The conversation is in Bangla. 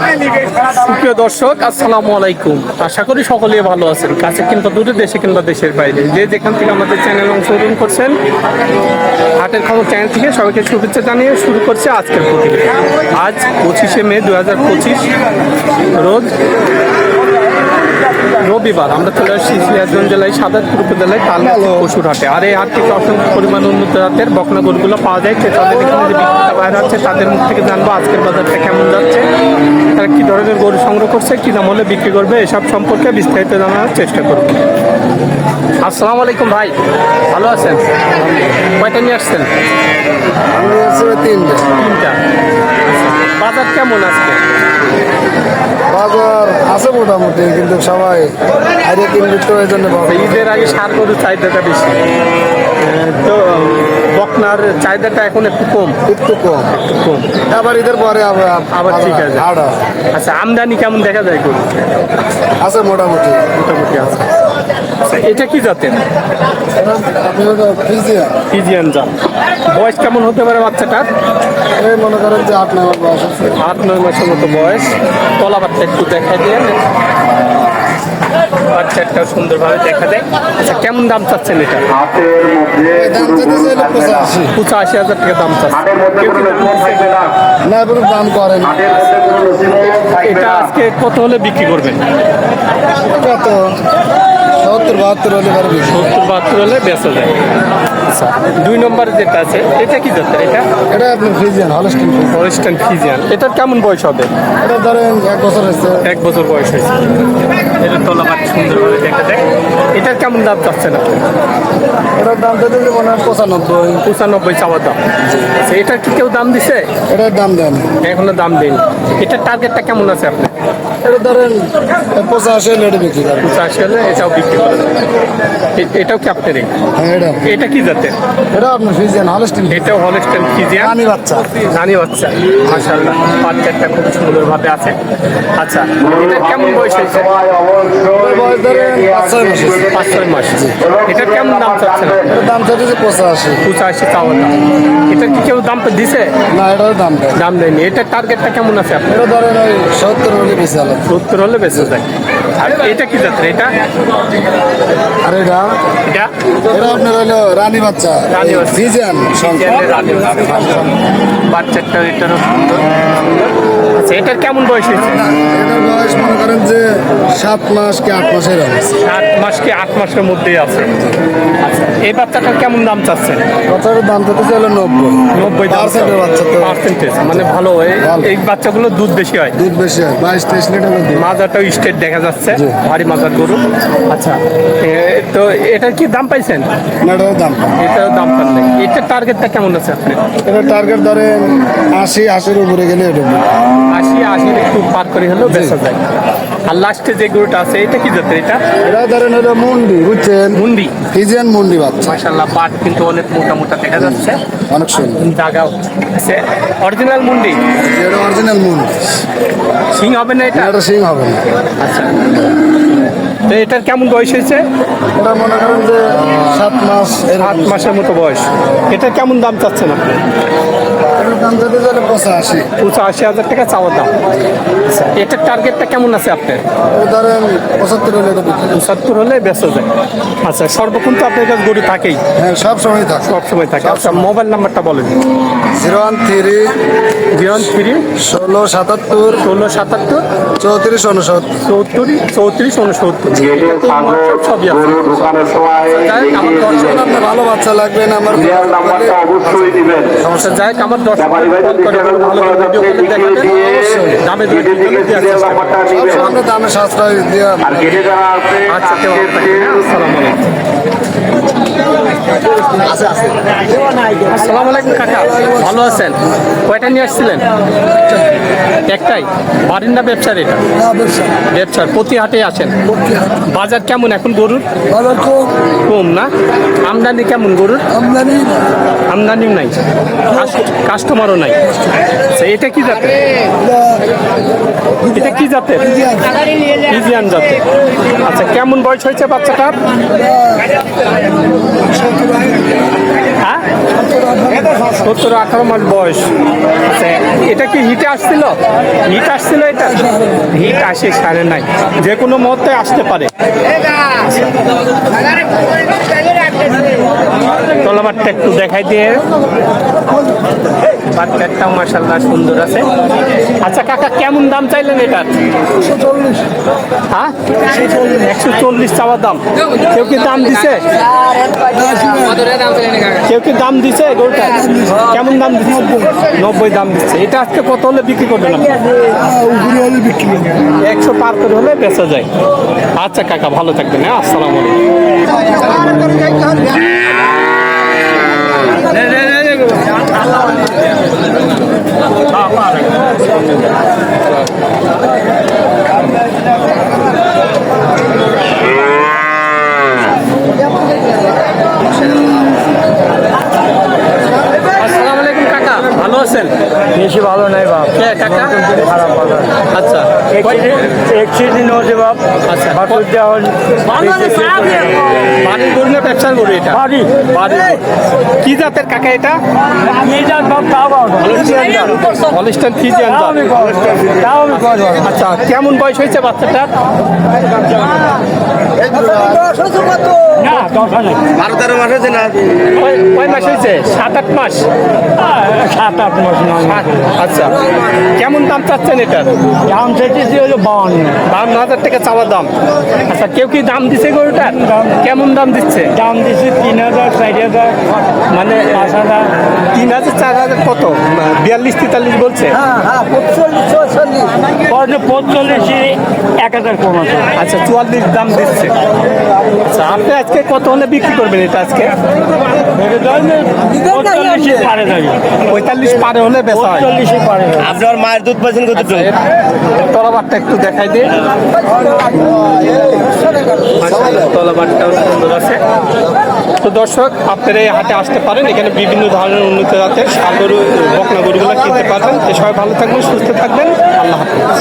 সুপ্রিয় দর্শক, আসসালামু আলাইকুম। আশা করি সকলে ভালো আছেন। কাছে কিংবা দূরে, দেশে কিংবা দেশের বাইরে। যে যেখান থেকে আমাদের চ্যানেল অংশগ্রহণ করছেন, হাটের খবর চ্যানেল থেকে সবাইকে শুভেচ্ছা জানিয়ে শুরু করছে আজকের প্রতিবেদন। আজ পঁচিশে মে দু হাজার পঁচিশ, রোজ রবিবার আমরা চলে আসছি সিরাজগঞ্জ জেলায় সাদাতপুর উপজেলায় তালগাছ পশুর হাটে আর এই হাট থেকে অসংখ্য পরিমাণ উন্নত জাতের বকনা গরুগুলো পাওয়া যায়। ক্রেতাদের এখানে যে বিক্রেতা বাইরে আছে তাদের মুখ থেকে জানব আজকের বাজারটা কেমন যাচ্ছে। তারা কি ধরনের গরু সংগ্রহ করছে কি দাম হলে বিক্রি করবে এসব সম্পর্কে বিস্তারিত জানার চেষ্টা করব। আসসালামু আলাইকুম ভাই ভালো আছেন? কয়টা নিয়ে আসছেন? আমি হচ্ছে তিনটা। বাজার কেমন আজকে? বাজার আছে মোটামুটি কিন্তু সবাই আগে কিনবে তো এই জন্য ঈদের আগে সার গরুর চাহিদাটা বেশি। তো বকনার চাহিদাটা এখন একটু কম। একটু কম। একটু কম। আবার ঈদের পরে আবার ঠিক আছে। আচ্ছা আমদানি কেমন দেখা যায় গরু আছে মোটামুটি। মোটামুটি আছে। এটা কি জাতের? ফিজিয়ান বয়স কেমন হতে পারে বাচ্চাটার? মনে করেন যে আট নম্বর বয়স আট নয় মাসের মতো বয়স। তলা বাচ্চা একটু দেখা সুন্দরভাবে দেখা আচ্ছা কেমন দাম চাচ্ছেন এটা? পঁচাশি হাজার টাকা দাম? না দাম এটা আজকে কত হলে বিক্রি করবেন? কত সত্তর বাহাত্তর হলে পারবি। সত্তর বাহাত্তর হলে বেচা যায়। আচ্ছা দুই নম্বর যেটা আছে এটা কি জাতের এটা? এটা আপনি ফিজিয়ান হলস্টিন ফরেস্টান ফিজিয়ান এটার কেমন বয়স হবে? এটা ধরেন এক বছর হয়েছে। এক বছর বয়স হয়েছে। এটা তলাবাট সুন্দরভাবে দেখা যায় এটার কেমন দাম চাচ্ছে না এটার দাম যে মনে হয় পঁচানব্বই। পঁচানব্বই চাওয়ার দাম। আচ্ছা এটার কি কেউ দাম দিছে? এটার দাম দেন। এখনও দাম দেয়নি। এটার টার্গেটটা কেমন আছে আপনার? এটা ধরেন পঁচাশি হলে এটা বিক্রি করে পঁচাশি হলে এটাও বিক্রি করে এটাও কি আপনারই হ্যাঁ এটা। এটা কি জাতের? এটা আপনার ফিজিয়ান হলস্টিন এটাও হলস্টেন ফিজিয়ান? রানী বাচ্চা। জানি বাচ্চা। মাশাআল্লাহ। বাচ্চাটা খুব সুন্দরভাবে আছে। আচ্ছা এটা কেমন বয়স হয়েছে? বয়স ধরেন পাঁচ ছয় মাস পাঁচ ছয় মাস। এটা কেমন দাম চাচ্ছে এটার দাম চাইতেছে পঁচাশি। পঁচাশি চাওয়া দাম। এটা কি কেউ দাম দিছে? না এটার দাম দাম দেয়নি এটার টার্গেটটা কেমন আছে আপনার? এটা ধরেন ওই সত্তর হলে বেশি আলাদা সত্তর হলে বেঁচে যায়। আর এটা কি যাত্রা এটা? আর এটা? এটা? এটা আপনার হলো রানী বাচ্চা রানী বাচ্চা। ফিজিয়ান সংখ্যা বাচ্চাটা এটারও সুন্দর। আচ্ছা এটার কেমন বয়স হয়েছে? এটার বয়স মনে করেন যে সাত মাস কি আট মাসের হবে আট মাস কি আট মাসের মধ্যেই আছে। এই বাচ্চাটার কেমন দাম চাচ্ছেন? বাচ্চাটার দাম চাইতেছে হলো নব্বই। নব্বই পার্সেন্টের বাচ্চা তো পার্সেন্টেজ মানে ভালো। এই বাচ্চাগুলোর দুধ বেশি হয়? দুধ বেশি হয়। বাইশ তেইশ লিটার দুধ। স্টেট দেখা যাচ্ছে। ভারী মাজার গরু। আচ্ছা এ, তো এটার কি দাম পাইছেন? এটার দাম। এটার দাম পান এটার টার্গেটটা কেমন আছে আপনি এটার টার্গেট ধরেন আশি আশির উপরে গেলে এটা। আশি আশির একটু পার করে হলেও বেচা যায়। আর লাস্টে যে গরুটা আছে এটা কি জাতের এটা? এটা ধরেন হলো মুন্ডি বুঝছেন? মুন্ডি। ফিজিয়ান মুন্ডি বাচ্চা। মাশাল্লাহ পাট কিন্তু অনেক মোটা মোটা দেখা যাচ্ছে। অনেক সুন্দর। দাগাও। আছে অরিজিনাল মুন্ডি? এটা অরিজিনাল মুন্ডি। সিং হবে না এটা? এটা সিং হবে না। আচ্ছা। তো এটার কেমন বয়স হয়েছে? এটা মনে করেন যে সাত মাস সাত এরকম মাসের মতো বয়স। এটা কেমন দাম চাচ্ছেন আপনি? দাম যদি পঁচাশি। পঁচাশি হাজার টাকা চাওয়া দাম। আচ্ছা এটার টার্গেটটা কেমন আছে আপনার? ধরেন পঁচাত্তর হলে পঁচাত্তর হলে বেঁচে যায়। আচ্ছা সর্বক্ষণ তো আপনার কাছে গরু থাকেই। হ্যাঁ সব সময় থাকে। সব সময় থাকে। আচ্ছা মোবাইল নাম্বারটা বলেন। Zero one three zero three ষোলো সাতাত্তর ষোলো সাতাত্তর চৌত্রিশ উনসত্তর চৌত্রিশ চৌত্রিশ উনসত্তর সবই আছে? আমার ভালো বাচ্চা লাগবে না আমার অবশ্যই দিবেন। সমস্যা যাই আমার দেখাবেন দামে সবসময় দামে সাশ্রয় দিয়ে আচ্ছা আসসালামু আলাইকুম। আসসালামু আলাইকুম কাকা। ভালো আছেন? কয়টা নিয়ে আসছিলেন? একটাই। বারিন্দা ব্যবসার এটা। ব্যবসার। প্রতি হাটে আছেন বাজার কেমন এখন গরুর? কম না? আমদানি কেমন গরুর? আমদানিও নাই। কাস্টমারও নাই। এটা কি জাতের? এটা কি জাতের? ইজিয়ান জাতের। আচ্ছা কেমন বয়স হয়েছে বাচ্চাটার? সত্তর আঠারো মাস বয়স আচ্ছা এটা কি হিটে আসছিল? হিট আসছিল এটা? হিট আসে সারে নাই। যে কোনো মুহূর্তে আসতে পারে। একটু দেখাই দিয়ে। বাচ্চাটাও মাসাল্লাহ সুন্দর আছে। আচ্ছা কাকা কেমন দাম চাইলেন এটার? হ্যাঁ? একশো চল্লিশ। চাওয়ার দাম। কেউ কি দাম দিছে? কেউ কি দাম দিছে গরুটা কেমন দাম দিচ্ছে নব্বই দাম দিচ্ছে এটা আজকে কত হলে বিক্রি করবেন একশো পার করে হলে বেচা যায়। আচ্ছা কাকা ভালো থাকবেন হ্যাঁ? আসসালামু আলাইকুম। আছেন? বেশি ভালো নাই বাপ। কাকা? খারাপ আচ্ছা। এক্সিডেন্ট বাপ। আচ্ছা। বাটুর দেওয়া বাড়ির গরু না ব্যবসার গরু এটা। বাড়ি। কি জাতের কাকা হলিস্টান ফিজিয়ান আচ্ছা কেমন বয়স হয়েছে বাচ্চাটার? কয় মাস হয়েছে সাত আট মাস সাত আট মাস? নয় আচ্ছা। কেমন দাম চাচ্ছেন এটার? দাম চাইতেছি হলো বাউন্ন। বান্ন হাজার টাকা চাওয়া দাম। আচ্ছা কেউ কি দাম দিছে গরুটার? কেমন দাম দিচ্ছে? দাম দিচ্ছি তিন হাজার চার হাজার মানে পাঁচ হাজার। তিন হাজার চার হাজার কত? বিয়াল্লিশ তেতাল্লিশ বলছে। পরে পঁচল্লিশে এক হাজার কম আছে আচ্ছা চুয়াল্লিশ দাম দিচ্ছে। আচ্ছা আপনি আজকে কত হলে বিক্রি করবেন এটা আজকে? পঁয়তাল্লিশ পারে হলে বেচা হয়। আপনার মায়ের দুধ পাচ্ছেন কত তলাবারটা একটু দেখাই দিই তলাবারটাও সুন্দর আছে। তো দর্শক আপনারা এই হাটে আসতে পারেন। এখানে বিভিন্ন ধরনের উন্নত জাতের সাগর বকনা গরুগুলো কিনতে পারবেন। সবাই ভালো থাকবেন সুস্থ থাকবেন। আল্লাহ হাফিজ।